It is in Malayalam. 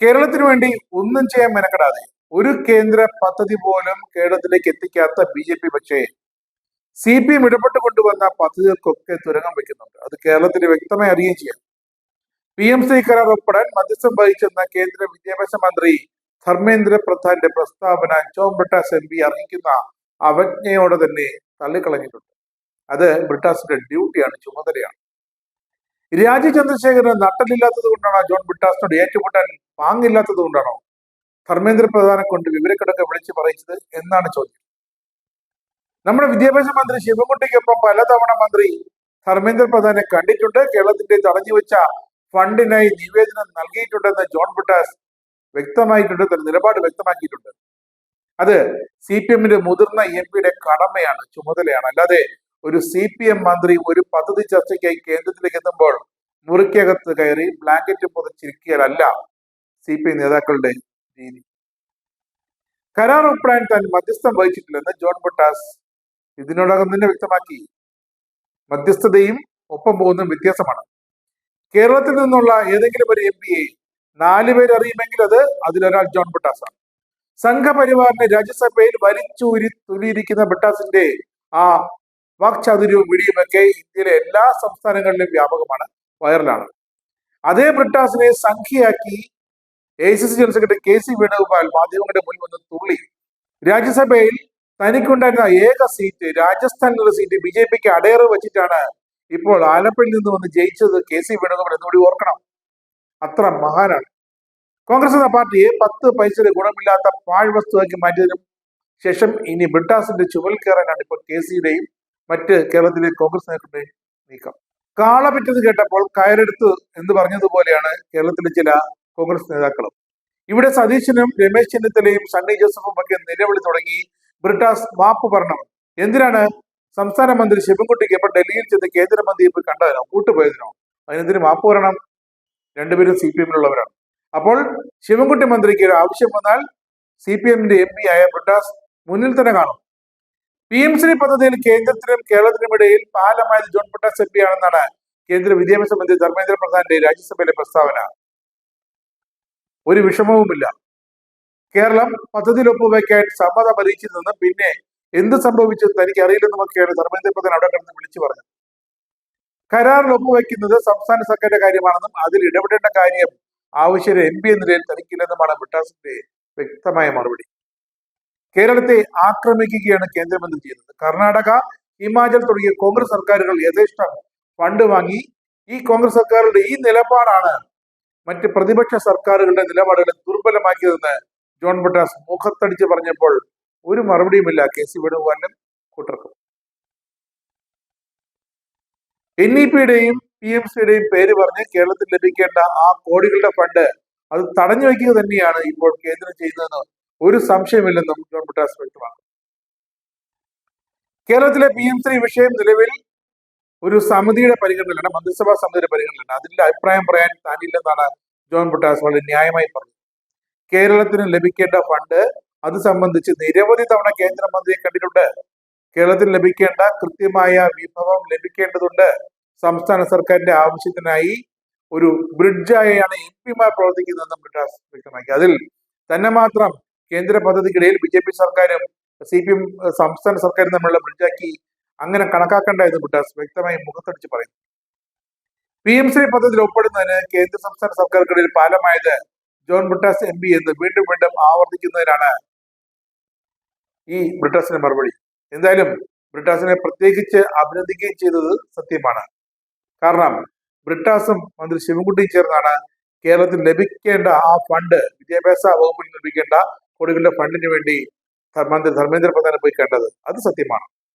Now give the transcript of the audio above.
കേരളത്തിന് വേണ്ടി ഒന്നും ചെയ്യാൻ മെനക്കെടാതെ ഒരു കേന്ദ്ര പദ്ധതി പോലും കേരളത്തിലേക്ക് എത്തിക്കാത്ത ബി ജെ പി പക്ഷേ സി പി എം ഇടപെട്ട് കൊണ്ടുവന്ന പദ്ധതികൾക്കൊക്കെ തുരങ്കം വെക്കുന്നുണ്ട് അത് കേരളത്തിന് വ്യക്തമായി അറിയുകയും ചെയ്യാം. പി എം സി കരാർ ഒപ്പിടാൻ മധ്യസ്ഥം വഹിച്ചെന്ന കേന്ദ്ര വിദ്യാഭ്യാസ മന്ത്രി ധർമ്മേന്ദ്ര പ്രധാന്റെ പ്രസ്താവന ജോൺ ബ്രിട്ടാസ് എം പി അറിയിക്കുന്ന അവജ്ഞയോടെ തന്നെ തള്ളിക്കളഞ്ഞിട്ടുണ്ട്. അത് ബ്രിട്ടാസിന്റെ ഡ്യൂട്ടിയാണ് ചുമതലയാണ്. രാജീവ് ചന്ദ്രശേഖരന് നട്ടലില്ലാത്തത് കൊണ്ടാണോ ജോൺ ബിട്ടാസിനോട് ഏറ്റുമുട്ടാൻ പാങ്ങില്ലാത്തത് കൊണ്ടാണോ? ധർമ്മേന്ദ്ര പ്രധാനെ കൊണ്ട് വിവരക്കിടക്കെ വിളിച്ചു പറയിച്ചത് എന്നാണ് ചോദ്യം. നമ്മുടെ വിദ്യാഭ്യാസ മന്ത്രി ശിവൻകുട്ടിക്കൊപ്പം പലതവണ മന്ത്രി ധർമ്മേന്ദ്ര പ്രധാനെ കണ്ടിട്ടുണ്ട്. കേരളത്തിന്റെ തടഞ്ഞു വെച്ച ഫണ്ടിനായി നിവേദനം നൽകിയിട്ടുണ്ടെന്ന് ജോൺ ബിട്ടാസ് വ്യക്തമായിട്ടുണ്ട്. തന്റെ നിലപാട് വ്യക്തമാക്കിയിട്ടുണ്ട്. അത് സി പി എമ്മിന്റെ മുതിർന്ന എം പിയുടെ കടമയാണ് ചുമതലയാണ്. അല്ലാതെ ഒരു സി പി എം മന്ത്രി ഒരു പദ്ധതി ചർച്ചയ്ക്കായി കേന്ദ്രത്തിലേക്ക് എത്തുമ്പോൾ മുറിക്കകത്ത് കയറി ബ്ലാങ്കറ്റ് പുതച്ചിരിക്കുകയല്ല സി പി ഐ നേതാക്കളുടെ രീതി. കരാർ ഒപ്പിടാൻ താൻ മധ്യസ്ഥം വഹിച്ചിട്ടില്ലെന്ന് ജോൺ ബൊട്ടാസ് ഇതിനോടകം തന്നെ വ്യക്തമാക്കി. മധ്യസ്ഥതയും ഒപ്പം പോകുന്നതും വ്യത്യാസമാണ്. കേരളത്തിൽ നിന്നുള്ള ഏതെങ്കിലും ഒരു എം പിയെ നാല് പേര് അറിയുമെങ്കിൽ അത് അതിലൊരാൾ ജോൺ ബൊട്ടാസാണ്. സംഘപരിവാറിനെ രാജ്യസഭയിൽ വലിച്ചൂരി തുലിയിരിക്കുന്ന ബട്ടാസിന്റെ ആ വാക്ചാതുര്യവും വിടിയുമൊക്കെ ഇന്ത്യയിലെ എല്ലാ സംസ്ഥാനങ്ങളിലും വ്യാപകമാണ് വൈറലാണ് അതേ ബ്രിട്ടാസിനെ സംഖ്യയാക്കി A C C general secretary K C Venugopal മാധ്യമങ്ങളുടെ മുന്നിൽ വന്ന് തുള്ളി. രാജ്യസഭയിൽ തനിക്കുണ്ടായിരുന്ന ഏക സീറ്റ് രാജസ്ഥാനിലുള്ള സീറ്റ് ബി ജെ പിക്ക് അടയറ് വെച്ചിട്ടാണ് ഇപ്പോൾ ആലപ്പുഴയിൽ നിന്ന് വന്ന് ജയിച്ചത് കെ സി വേണുഗോപാൽ എന്നുകൂടി ഓർക്കണം. അത്ര മഹാനാണ്. കോൺഗ്രസ് എന്ന പാർട്ടിയെ പത്ത് പൈസയുടെ ഗുണമില്ലാത്ത പാഴ്വസ്തുവാക്കി മാറ്റിയതിനും ശേഷം ഇനി ബ്രിട്ടാസിന്റെ ചുവൽ കയറാനാണ് ഇപ്പോൾ കെ സിയുടെയും മറ്റ് കേരളത്തിലെ കോൺഗ്രസ് നേതാക്കളുടെ നീക്കം. കാള പറ്റത് കേട്ടപ്പോൾ കയറെടുത്ത് എന്ന് പറഞ്ഞതുപോലെയാണ് കേരളത്തിലെ ചില കോൺഗ്രസ് നേതാക്കളും. ഇവിടെ സതീശനും രമേശ് ചെന്നിത്തലയും സണ്ണി ജോസഫും ഒക്കെ നിലവിളി തുടങ്ങി ബ്രിട്ടാസ് മാപ്പ് പറഞ്ഞു എന്തിനാണ്? സംസ്ഥാന മന്ത്രി ശിവൻകുട്ടിക്ക് ഇപ്പൊ ഡൽഹിയിൽ ചെന്ന് കേന്ദ്രമന്ത്രിയെ പോയി കണ്ടതിനോ? കൂട്ടുപോയതിനോ? അതിനെന്തിനു മാപ്പ് പറയണം? രണ്ടുപേരും സി പി എമ്മിലുള്ളവരാണ്. അപ്പോൾ ശിവൻകുട്ടി മന്ത്രിക്ക് ഒരു ആവശ്യം വന്നാൽ സി പി എമ്മിന്റെ എം പി ആയ ബ്രിട്ടാസ് മുന്നിൽ തന്നെ കാണും. പി എം ശ്രീ പദ്ധതിയിൽ കേന്ദ്രത്തിനും കേരളത്തിനും ഇടയിൽ പാലമായത് ജോൺ പ്രകാശ് എം പി ആണെന്നാണ് കേന്ദ്ര വിദ്യാഭ്യാസ മന്ത്രി ധർമ്മേന്ദ്ര പ്രധാന്റെ രാജ്യസഭയിലെ പ്രസ്താവന. ഒരു വിഷമവുമില്ല. കേരളം പദ്ധതിയിൽ ഒപ്പുവെക്കാൻ സമ്മതം അറിയിച്ചു നിന്ന് പിന്നെ എന്ത് സംഭവിച്ചു തനിക്ക് അറിയില്ലെന്നുമൊക്കെയാണ് ധർമ്മേന്ദ്ര പ്രധാൻ അവിടെ കിടന്ന് വിളിച്ചു പറഞ്ഞത്. കരാറിൽ ഒപ്പുവെക്കുന്നത് സംസ്ഥാന സർക്കാരിന്റെ കാര്യമാണെന്നും അതിൽ ഇടപെടേണ്ട കാര്യം ആവശ്യം എം പി എന്ന നിലയിൽ തനിക്കില്ലെന്നുമാണ് ബ്രിട്ടാസിന്റെ വ്യക്തമായ മറുപടി. കേരളത്തെ ആക്രമിക്കുകയാണ് കേന്ദ്രമന്ത്രി ചെയ്യുന്നത്. കർണാടക ഹിമാചൽ തുടങ്ങിയ കോൺഗ്രസ് സർക്കാരുകൾ യഥേഷ്ടം ഫണ്ട് വാങ്ങി. ഈ കോൺഗ്രസ് സർക്കാരുകളുടെ ഈ നിലപാടാണ് മറ്റ് പ്രതിപക്ഷ സർക്കാരുകളുടെ നിലപാടുകളെ ദുർബലമാക്കിയതെന്ന് ജോൺ ബട്ടാസ് മുഖത്തടിച്ച് പറഞ്ഞപ്പോൾ ഒരു മറുപടിയുമില്ല കെ സി വേണുഗോപാലിനും കൂട്ടർക്കും. എൻ ഇ പിയുടെയും പി എം സിയുടെയും പേര് പറഞ്ഞ് കേരളത്തിൽ ലഭിക്കേണ്ട ആ കോടികളുടെ ഫണ്ട് അത് തടഞ്ഞു വയ്ക്കുക തന്നെയാണ് ഇപ്പോൾ കേന്ദ്രം ചെയ്യുന്നതെന്ന് ഒരു സംശയമില്ലെന്നും ജോൺ ബുട്ടാസ് വ്യക്തമാക്കുന്നു കേരളത്തിലെ പി എം ശ്രീ വിഷയം നിലവിൽ ഒരു സമിതിയുടെ പരിഗണനയിലാണ് മന്ത്രിസഭാ സമിതിയുടെ പരിഗണനയിലാണ്. അതിന്റെ അഭിപ്രായം പറയാൻ താനില്ലെന്നാണ് ജോൺ ബുട്ടാസ് വളരെ ന്യായമായി പറഞ്ഞത്. കേരളത്തിന് ലഭിക്കേണ്ട ഫണ്ട് അത് സംബന്ധിച്ച് നിരവധി തവണ കേന്ദ്രമന്ത്രിയെ കണ്ടിട്ടുണ്ട്. കേരളത്തിന് ലഭിക്കേണ്ട കൃത്യമായ വിഭവം ലഭിക്കേണ്ടതുണ്ട്. സംസ്ഥാന സർക്കാരിന്റെ ആവശ്യത്തിനായി ഒരു ബ്രിഡ്ജായാണ് എം പിമാർ പ്രവർത്തിക്കുന്നതെന്നും ബ്രിട്ടാസ് വ്യക്തമാക്കി. അതിൽ തന്നെ മാത്രം കേന്ദ്ര പദ്ധതിക്കിടയിൽ ബി ജെ പി സർക്കാരും സി പി എം സംസ്ഥാന സർക്കാരും തമ്മിലുള്ള ബ്രിഡ്ജാക്കി അങ്ങനെ കണക്കാക്കേണ്ട എന്ന് ബുട്ടാസ് വ്യക്തമായി മുഖത്തടിച്ച് പറയുന്നു. പി എം ശ്രീ പദ്ധതിയിൽ ഉൾപ്പെടുന്നതിന് കേന്ദ്ര സംസ്ഥാന സർക്കാർക്കിടയിൽ പാലമായത് ജോൺ ബ്രിട്ടാസ് എം പി എന്ന് വീണ്ടും വീണ്ടും ആവർത്തിക്കുന്നതിനാണ് ഈ ബ്രിട്ടാസിന്റെ മറുപടി. എന്തായാലും ബ്രിട്ടാസിനെ പ്രത്യേകിച്ച് അഭിനന്ദിക്കുകയും ചെയ്തത് സത്യമാണ്. കാരണം ബ്രിട്ടാസും മന്ത്രി ശിവൻകുട്ടിയും ചേർന്നാണ് കേരളത്തിൽ ലഭിക്കേണ്ട ആ ഫണ്ട് വിദ്യാഭ്യാസ വകുപ്പിൽ ലഭിക്കേണ്ട കോടികളുടെ ഫണ്ടിന് വേണ്ടി മന്ത്രി ധർമ്മേന്ദ്ര പ്രധാനം പോയി കണ്ടത്. അത് സത്യമാണ്.